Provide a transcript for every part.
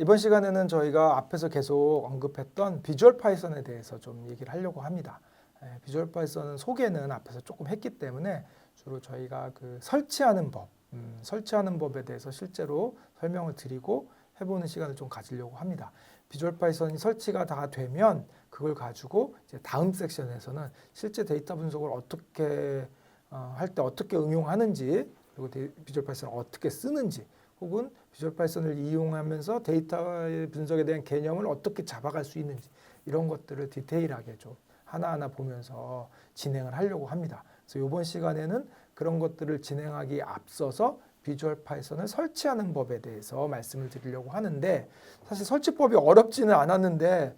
이번 시간에는 저희가 앞에서 계속 언급했던 비주얼 파이썬에 대해서 좀 얘기를 하려고 합니다. 예, 비주얼 파이썬은 소개는 앞에서 조금 했기 때문에 주로 저희가 그 설치하는 법, 음, 설치하는 법에 대해서 실제로 설명을 드리고 해보는 시간을 좀 가지려고 합니다. 비주얼 파이썬이 설치가 다 되면 그걸 가지고 이제 다음 섹션에서는 실제 데이터 분석을 어떻게 어, 할 때 어떻게 응용하는지 그리고 데- 비주얼 파이썬을 어떻게 쓰는지 혹은 비주얼 파이썬을 이용하면서 데이터의 분석에 대한 개념을 어떻게 잡아갈 수 있는지 이런 것들을 디테일하게 좀 하나하나 보면서 진행을 하려고 합니다. 그래서 이번 시간에는 그런 것들을 진행하기 앞서서 비주얼 파이썬을 설치하는 법에 대해서 말씀을 드리려고 하는데 사실 설치법이 어렵지는 않았는데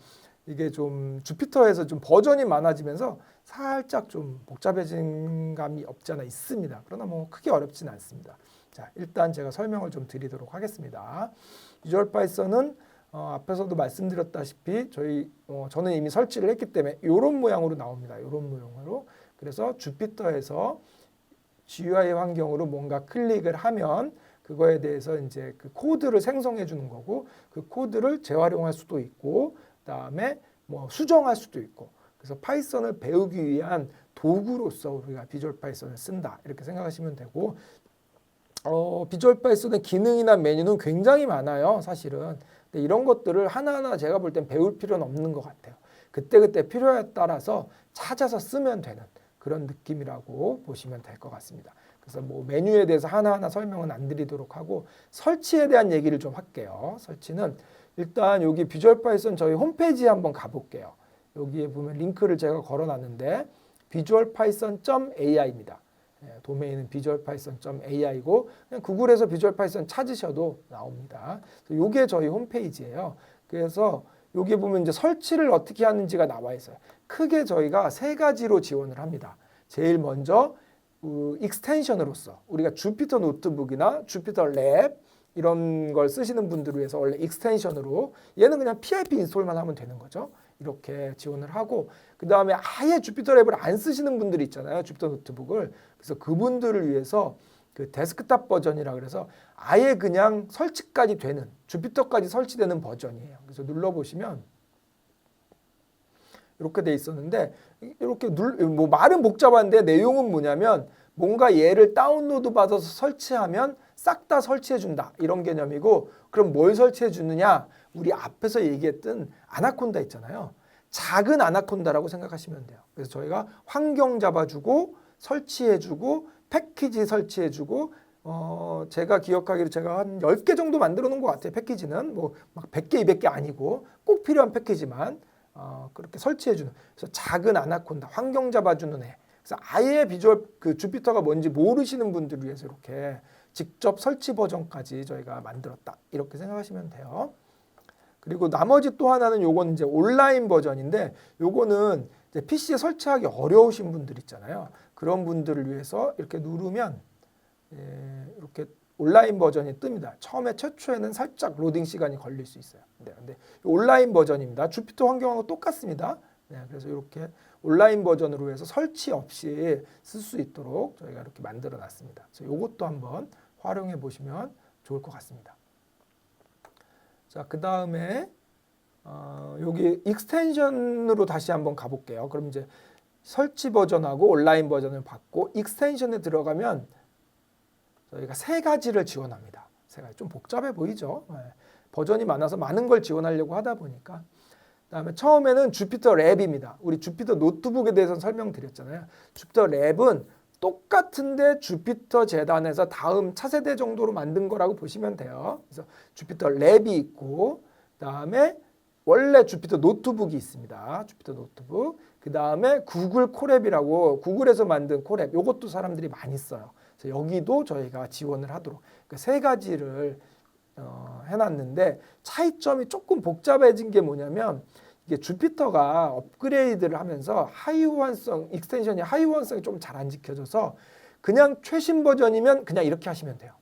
이게 좀 주피터에서 좀 버전이 많아지면서 살짝 좀 복잡해진 감이 없지 않아 있습니다. 그러나 뭐 크게 어렵지는 않습니다. 자, 일단 제가 설명을 좀 드리도록 하겠습니다. 비주얼 파이썬은 어, 앞에서도 말씀드렸다시피 저희 어, 저는 이미 설치를 했기 때문에 이런 모양으로 나옵니다. 이런 모양으로 그래서 주피터에서 GUI 환경으로 뭔가 클릭을 하면 그거에 대해서 이제 그 코드를 생성해 주는 거고 그 코드를 재활용할 수도 있고 그다음에 뭐 수정할 수도 있고 그래서 파이썬을 배우기 위한 도구로서 우리가 비주얼 파이썬을 쓴다 이렇게 생각하시면 되고 어, 비주얼 파이썬의 기능이나 메뉴는 굉장히 많아요 사실은 근데 이런 것들을 하나하나 제가 볼 땐 배울 필요는 없는 것 같아요 그때그때 필요에 따라서 찾아서 쓰면 되는 그런 느낌이라고 보시면 될 것 같습니다. 그래서 뭐 메뉴에 대해서 하나하나 설명은 안 드리도록 하고 설치에 대한 얘기를 좀 할게요. 설치는 일단 여기 비주얼 파이썬 저희 홈페이지에 한번 가볼게요. 여기에 보면 링크를 제가 걸어놨는데 파이썬.ai입니다. 예, 도메인은 파이썬.ai고 그냥 구글에서 파이썬 찾으셔도 나옵니다. 이게 저희 홈페이지예요. 그래서 여기 보면 이제 설치를 어떻게 하는지가 나와 있어요. 크게 저희가 세 가지로 지원을 합니다. 제일 먼저 어, 익스텐션으로서 우리가 주피터 노트북이나 주피터 랩 이런 걸 쓰시는 분들을 위해서 원래 익스텐션으로 얘는 그냥 PIP 인스톨만 하면 되는 거죠. 이렇게 지원을 하고 그 다음에 아예 주피터 랩을 안 쓰시는 분들이 있잖아요. 주피터 노트북을 그래서 그분들을 위해서 그 데스크탑 버전이라 그래서 아예 그냥 설치까지 되는 주피터까지 설치되는 버전이에요. 그래서 눌러 보시면 이렇게 돼 있었는데 이렇게 눌 뭐 말은 복잡한데 내용은 뭐냐면 뭔가 얘를 다운로드 받아서 설치하면 싹 다 설치해 준다 이런 개념이고 그럼 뭘 설치해 주느냐 우리 앞에서 얘기했던 아나콘다 있잖아요. 작은 아나콘다라고 생각하시면 돼요. 그래서 저희가 환경 잡아주고 설치해주고 패키지 설치해주고 어 제가 기억하기로 제가 한 10개 정도 만들어 놓은 것 같아요 패키지는. 뭐 막 100개 200개 아니고 꼭 필요한 패키지만 어, 그렇게 설치해주는. 그래서 작은 아나콘다 환경 잡아주는 애. 그래서 아예 비주얼 그 주피터가 뭔지 모르시는 분들을 위해서 이렇게 직접 설치 버전까지 저희가 만들었다. 이렇게 생각하시면 돼요. 그리고 나머지 또 하나는 요건 이제 온라인 버전인데 요거는 이제 PC에 설치하기 어려우신 분들 있잖아요. 그런 분들을 위해서 이렇게 누르면 예, 이렇게 온라인 버전이 뜹니다. 처음에 최초에는 살짝 로딩 시간이 걸릴 수 있어요. 네, 근데 온라인 버전입니다. 주피터 환경하고 똑같습니다. 네, 그래서 이렇게 온라인 버전으로 해서 설치 없이 쓸 수 있도록 저희가 이렇게 만들어 놨습니다. 그래서 이것도 한번 활용해 보시면 좋을 것 같습니다. 자, 그 다음에 어, 여기 익스텐션으로 다시 한번 가볼게요. 그럼 이제 설치 버전하고 온라인 버전을 받고 익스텐션에 들어가면 저희가 세 가지를 지원합니다. 세 가지 좀 복잡해 보이죠? 네. 버전이 많아서 많은 걸 지원하려고 하다 보니까 그다음에 처음에는 주피터 랩입니다. 우리 주피터 노트북에 대해서 설명드렸잖아요. 주피터 랩은 똑같은데 주피터 재단에서 다음 차세대 정도로 만든 거라고 보시면 돼요. 그래서 주피터 랩이 있고 그다음에 원래 주피터 노트북이 있습니다. 주피터 노트북. 그다음에 구글 코랩이라고 구글에서 만든 코랩. 요것도 사람들이 많이 써요. 그래서 여기도 저희가 지원을 하도록 그세 가지를 어, 해놨는데 차이점이 조금 복잡해진 게 뭐냐면 이게 주피터가 업그레이드를 하면서 하이 호환성 익스텐션이 하이 호환성이 좀 잘 안 지켜져서 그냥 최신 버전이면 그냥 이렇게 하시면 돼요.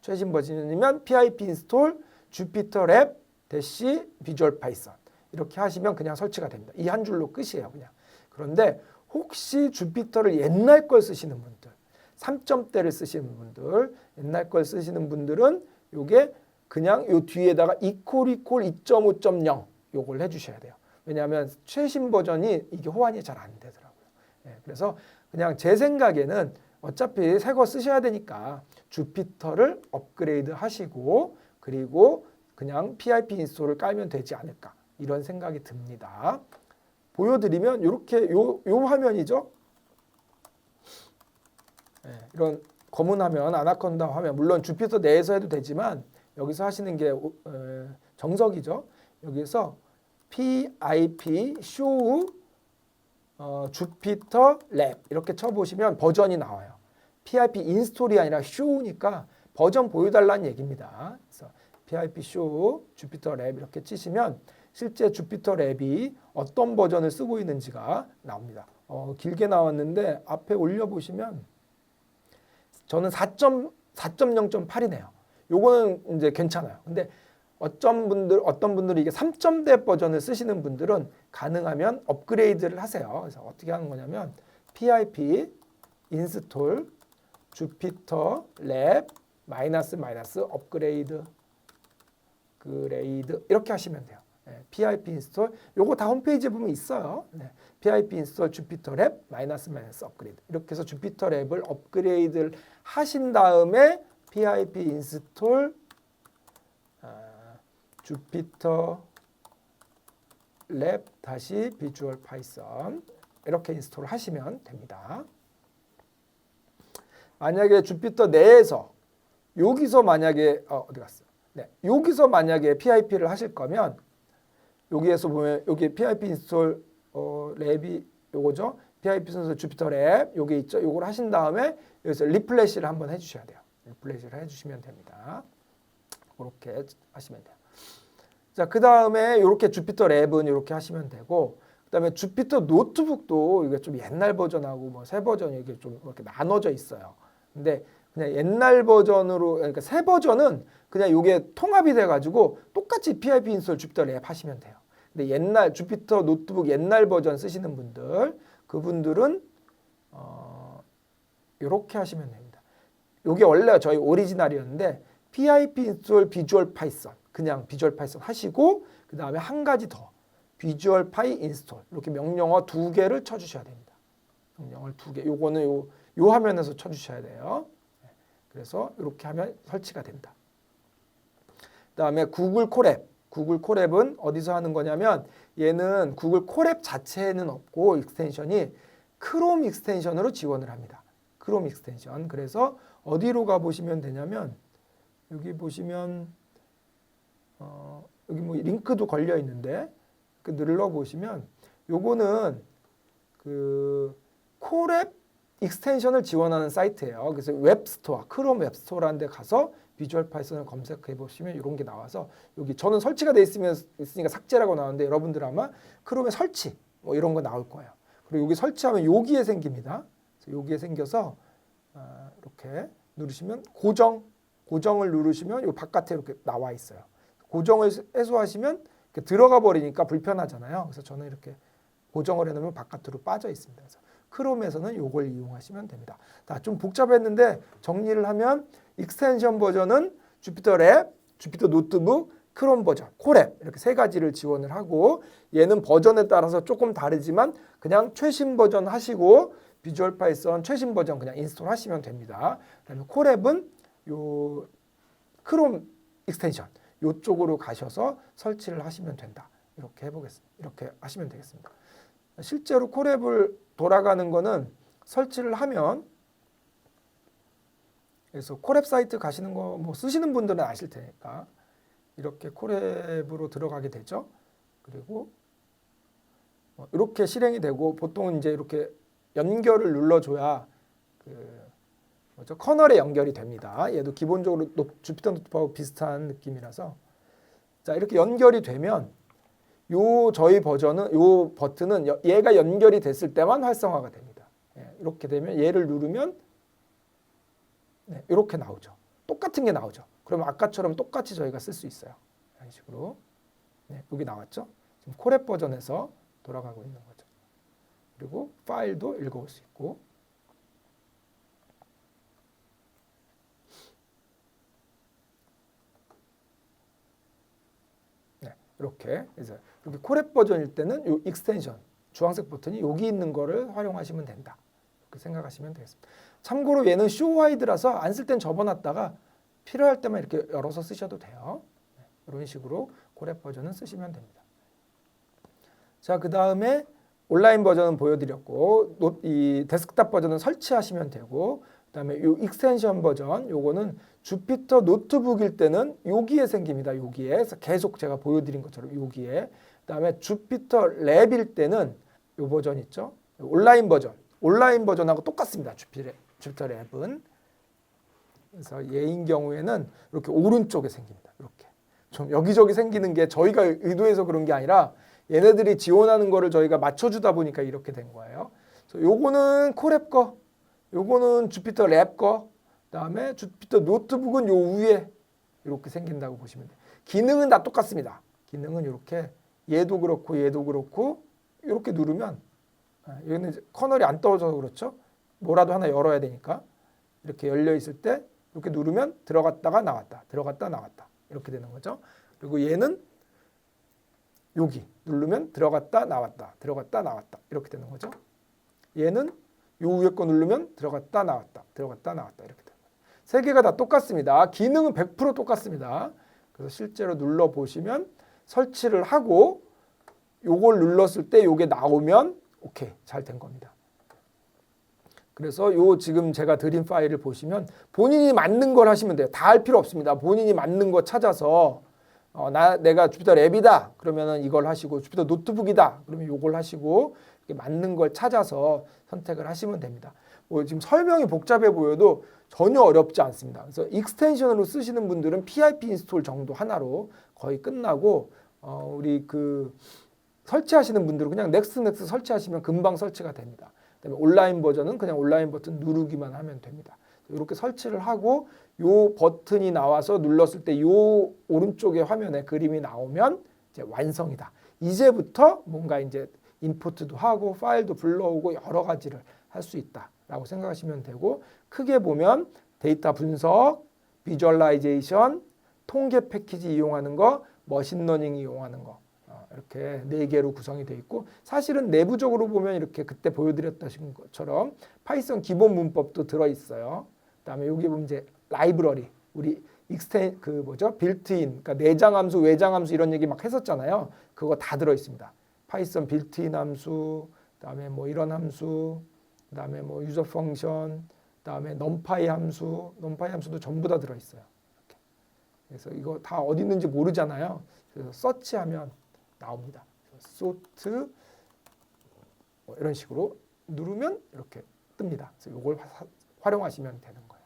최신 버전이면 PIP 인스톨 주피터 랩 대시 비주얼 파이썬 이렇게 하시면 그냥 설치가 됩니다. 이 한 줄로 끝이에요, 그냥. 그런데 혹시 주피터를 옛날 걸 쓰시는 분들, 3점대를 쓰시는 분들, 옛날 걸 쓰시는 분들은 요게 그냥 요 뒤에다가 이퀄 이퀄 2.5.0 요걸 해주셔야 돼요. 왜냐하면 최신 버전이 이게 호환이 잘 안 되더라고요. 예, 그래서 그냥 제 생각에는 어차피 새 거 쓰셔야 되니까 주피터를 업그레이드 하시고 그리고 그냥 PIP 인스톨을 깔면 되지 않을까 이런 생각이 듭니다. 보여드리면 이렇게 요, 요 화면이죠. 예, 이런 검은 화면, 아나콘다 화면 물론 주피터 내에서 해도 되지만 여기서 하시는 게 정석이죠. 여기서 PIP 쇼 어, 주피터 랩 이렇게 쳐보시면 버전이 나와요. PIP 인스톨이 아니라 쇼니까 버전 보여달라는 얘기입니다. 그래서 PIP 쇼 주피터 랩 이렇게 치시면 실제 주피터 랩이 어떤 버전을 쓰고 있는지가 나옵니다. 어, 길게 나왔는데 앞에 올려보시면 저는 4.4.0.8이네요. 요거는 이제 괜찮아요. 근데 어떤 분들 어떤 분들이 이게 3점대 버전을 쓰시는 분들은 가능하면 업그레이드를 하세요. 그래서 어떻게 하는 거냐면 PIP 인스톨 주피터 랩 마이너스 마이너스 업그레이드 그레이드 이렇게 하시면 돼요. 네, PIP 인스톨 요거 다 홈페이지에 보면 있어요. 네, PIP 인스톨 주피터 랩 마이너스 마이너스 업그레이드 이렇게 해서 주피터 랩을 업그레이드를 하신 다음에 PIP 인스톨 아, 주피터 랩 다시 비주얼 파이썬 이렇게 인스톨 하시면 됩니다. 만약에 주피터 내에서 여기서 만약에 어, 어디 갔어? 네, 여기서 만약에 PIP를 하실 거면 여기에서 보면 여기 PIP 인스톨 어, 랩이 요거죠. PIP 선수 주피터 랩 요게 있죠. 요걸 하신 다음에 여기서 리플래시를 한번 해주셔야 돼요. 리플래시를 해주시면 됩니다. 그렇게 하시면 돼요. 자, 그 다음에 이렇게 주피터 랩은 이렇게 하시면 되고, 그 다음에 주피터 노트북도 이게 좀 옛날 버전하고 뭐 새 버전이 이게 좀 이렇게 나눠져 있어요. 근데 그냥 옛날 버전으로, 그러니까 새 버전은 그냥 이게 통합이 돼가지고 똑같이 PIP 인스톨 주피터 랩 하시면 돼요. 근데 옛날 주피터 노트북 옛날 버전 쓰시는 분들, 그분들은 어, 이렇게 하시면 됩니다. 이게 원래 저희 오리지널이었는데 PIP 인스톨 비주얼 파이썬 그냥 비주얼 파이썬 하시고 그 다음에 한 가지 더 비주얼 파이 인스톨 이렇게 명령어 두 개를 쳐주셔야 됩니다. 명령어를 두 개. 요거는 요, 요 화면에서 쳐주셔야 돼요. 네. 그래서 이렇게 하면 설치가 된다. 그 다음에 구글 콜앱. 구글 콜앱은 어디서 하는 거냐면 얘는 구글 콜앱 자체에는 없고 익스텐션이 크롬 익스텐션으로 지원을 합니다. 크롬 익스텐션. 그래서 어디로 가 보시면 되냐면 여기 보시면 어, 여기 뭐 링크도 걸려 있는데 그 눌러 보시면 요거는 그 콜앱 익스텐션을 지원하는 사이트예요. 그래서 웹스토어, 크롬 웹스토어라는 데 가서 비주얼 파이썬을 검색해 보시면 이런 게 나와서 여기 저는 설치가 돼 있으면 있으니까 삭제라고 나오는데 여러분들 아마 크롬에 설치 뭐 이런 거 나올 거예요. 그리고 여기 설치하면 여기에 생깁니다. 여기에 생겨서 아, 이렇게 누르시면 고정 고정을 누르시면 이 바깥에 이렇게 나와 있어요. 고정을 해소하시면 들어가 버리니까 불편하잖아요. 그래서 저는 이렇게 고정을 해놓으면 바깥으로 빠져 있습니다. 그래서 크롬에서는 이걸 이용하시면 됩니다. 자, 좀 복잡했는데 정리를 하면 익스텐션 버전은 주피터 랩, 주피터 노트북, 크롬 버전, 콜앱 이렇게 세 가지를 지원을 하고 얘는 버전에 따라서 조금 다르지만 그냥 최신 버전 하시고 비주얼 파이썬 최신 버전 그냥 인스톨 하시면 됩니다. 그다음에 콜앱은 요 크롬 익스텐션 요쪽으로 가셔서 설치를 하시면 된다. 이렇게 해보겠습니다. 이렇게 하시면 되겠습니다. 실제로 콜앱을 돌아가는 거는 설치를 하면 그래서 콜앱 사이트 가시는 거 뭐 쓰시는 분들은 아실 테니까 이렇게 콜앱으로 들어가게 되죠. 그리고 뭐 이렇게 실행이 되고 보통은 이제 이렇게 연결을 눌러줘야 그 뭐죠 커널에 연결이 됩니다. 얘도 기본적으로 노- 주피터 노트북하고 비슷한 느낌이라서 자 이렇게 연결이 되면 요 저희 버전은 요 버튼은 여- 얘가 연결이 됐을 때만 활성화가 됩니다. 예, 이렇게 되면 얘를 누르면 네, 이렇게 나오죠. 똑같은 게 나오죠. 그러면 아까처럼 똑같이 저희가 쓸 수 있어요. 이런 식으로 네, 여기 나왔죠. 지금 콜앱 버전에서 돌아가고 있는 거죠. 그리고 파일도 읽어올 수 있고 이렇게 그래서 이렇게 코랩 버전일 때는 요 익스텐션 주황색 버튼이 여기 있는 거를 활용하시면 된다. 이렇게 생각하시면 되겠습니다. 참고로 얘는 쇼와이드라서 안 쓸 땐 접어놨다가 필요할 때만 이렇게 열어서 쓰셔도 돼요. 네, 이런 식으로 코랩 버전은 쓰시면 됩니다. 자, 그 다음에 온라인 버전은 보여드렸고 노- 이 데스크탑 버전은 설치하시면 되고 그다음에 이 익스텐션 버전 요거는 주피터 노트북일 때는 여기에 생깁니다. 여기에 그래서 계속 제가 보여드린 것처럼 여기에 그다음에 주피터 랩일 때는 요 버전 있죠. 온라인 버전 온라인 버전하고 똑같습니다. 주피터 랩은 그래서 얘인 경우에는 이렇게 오른쪽에 생깁니다. 이렇게 좀 여기저기 생기는 게 저희가 의도해서 그런 게 아니라 얘네들이 지원하는 거를 저희가 맞춰주다 보니까 이렇게 된 거예요. 그래서 요거는 코랩 거, 요거는 주피터 랩 거, 그다음에 주피터 노트북은 요 위에 이렇게 생긴다고 보시면 돼요. 기능은 다 똑같습니다. 기능은 이렇게 얘도 그렇고 얘도 그렇고 이렇게 누르면 아, 여기는 커널이 안 떨어져서 그렇죠. 뭐라도 하나 열어야 되니까 이렇게 열려 있을 때 이렇게 누르면 들어갔다가 나왔다, 들어갔다 나왔다 이렇게 되는 거죠. 그리고 얘는 여기 누르면 들어갔다 나왔다 들어갔다 나왔다 이렇게 되는 거죠. 얘는 요 위에 거 누르면 들어갔다 나왔다 들어갔다 나왔다 이렇게 됩니다. 세 개가 다 똑같습니다. 기능은 100% 똑같습니다. 그래서 실제로 눌러 보시면 설치를 하고 요걸 눌렀을 때 요게 나오면 오케이 잘 된 겁니다. 그래서 요 지금 제가 드린 파일을 보시면 본인이 맞는 걸 하시면 돼요. 다 할 필요 없습니다. 본인이 맞는 거 찾아서 어, 나 내가 주피터 랩이다 그러면은 이걸 하시고 주피터 노트북이다 그러면 요걸 하시고 맞는 걸 찾아서 선택을 하시면 됩니다. 뭐 지금 설명이 복잡해 보여도 전혀 어렵지 않습니다. 그래서 익스텐션으로 쓰시는 분들은 PIP 인스톨 정도 하나로 거의 끝나고 어, 우리 그 설치하시는 분들은 그냥 넥스트 넥스트 설치하시면 금방 설치가 됩니다. 그다음에 온라인 버전은 그냥 온라인 버튼 누르기만 하면 됩니다. 이렇게 설치를 하고 요 버튼이 나와서 눌렀을 때 요 오른쪽에 화면에 그림이 나오면 이제 완성이다. 이제부터 뭔가 이제 인포트도 하고 파일도 불러오고 여러 가지를 할 수 있다라고 생각하시면 되고 크게 보면 데이터 분석, 비주얼라이제이션, 통계 패키지 이용하는 거, 머신러닝 이용하는 거 어, 이렇게 네 개로 구성이 되어 있고 사실은 내부적으로 보면 이렇게 그때 보여드렸던 것처럼 파이썬 기본 문법도 들어 있어요. 그다음에 여기 보면 이제 라이브러리 우리 익스텐 그 뭐죠 빌트인 그러니까 내장 함수 외장 함수 이런 얘기 막 했었잖아요. 그거 다 들어 있습니다. 파이썬 빌트인 함수 그다음에 뭐 이런 함수 그다음에 뭐 유저 펑션 그다음에 넘파이 함수 넘파이 함수도 전부 다 들어 있어요. 그래서 이거 다 어디 있는지 모르잖아요. 그래서 서치하면 나옵니다. 소트 뭐 이런 식으로 누르면 이렇게 뜹니다. 그래서 이걸 화- 활용하시면 되는 거예요.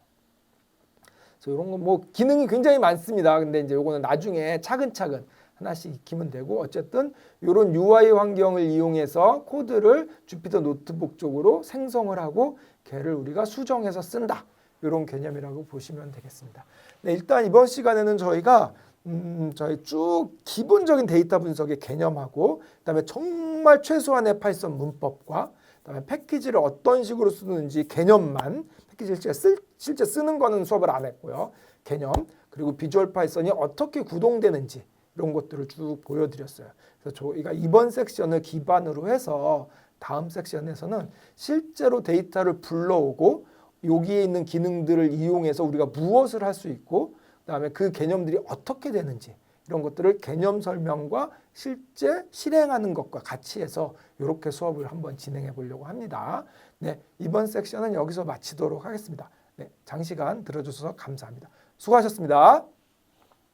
그래서 이런 거뭐 기능이 굉장히 많습니다. 근데 이제 요거는 나중에 차근차근 하나씩 익히면 되고 어쨌든 이런 UI 환경을 이용해서 코드를 주피터 노트북 쪽으로 생성을 하고 걔를 우리가 수정해서 쓴다. 이런 개념이라고 보시면 되겠습니다. 네, 일단 이번 시간에는 저희가 음, 저희 쭉 기본적인 데이터 분석의 개념하고 그다음에 정말 최소한의 파이썬 문법과 그다음에 패키지를 어떤 식으로 쓰는지 개념만 패키지를 실제, 쓸, 실제 쓰는 거는 수업을 안 했고요. 개념 그리고 비주얼 파이썬이 어떻게 구동되는지 이런 것들을 쭉 보여드렸어요. 그래서 저희가 이번 섹션을 기반으로 해서 다음 섹션에서는 실제로 데이터를 불러오고 여기에 있는 기능들을 이용해서 우리가 무엇을 할 수 있고 그다음에 그 개념들이 어떻게 되는지 이런 것들을 개념 설명과 실제 실행하는 것과 같이 해서 이렇게 수업을 한번 진행해 보려고 합니다. 네, 이번 섹션은 여기서 마치도록 하겠습니다. 네, 장시간 들어주셔서 감사합니다. 수고하셨습니다.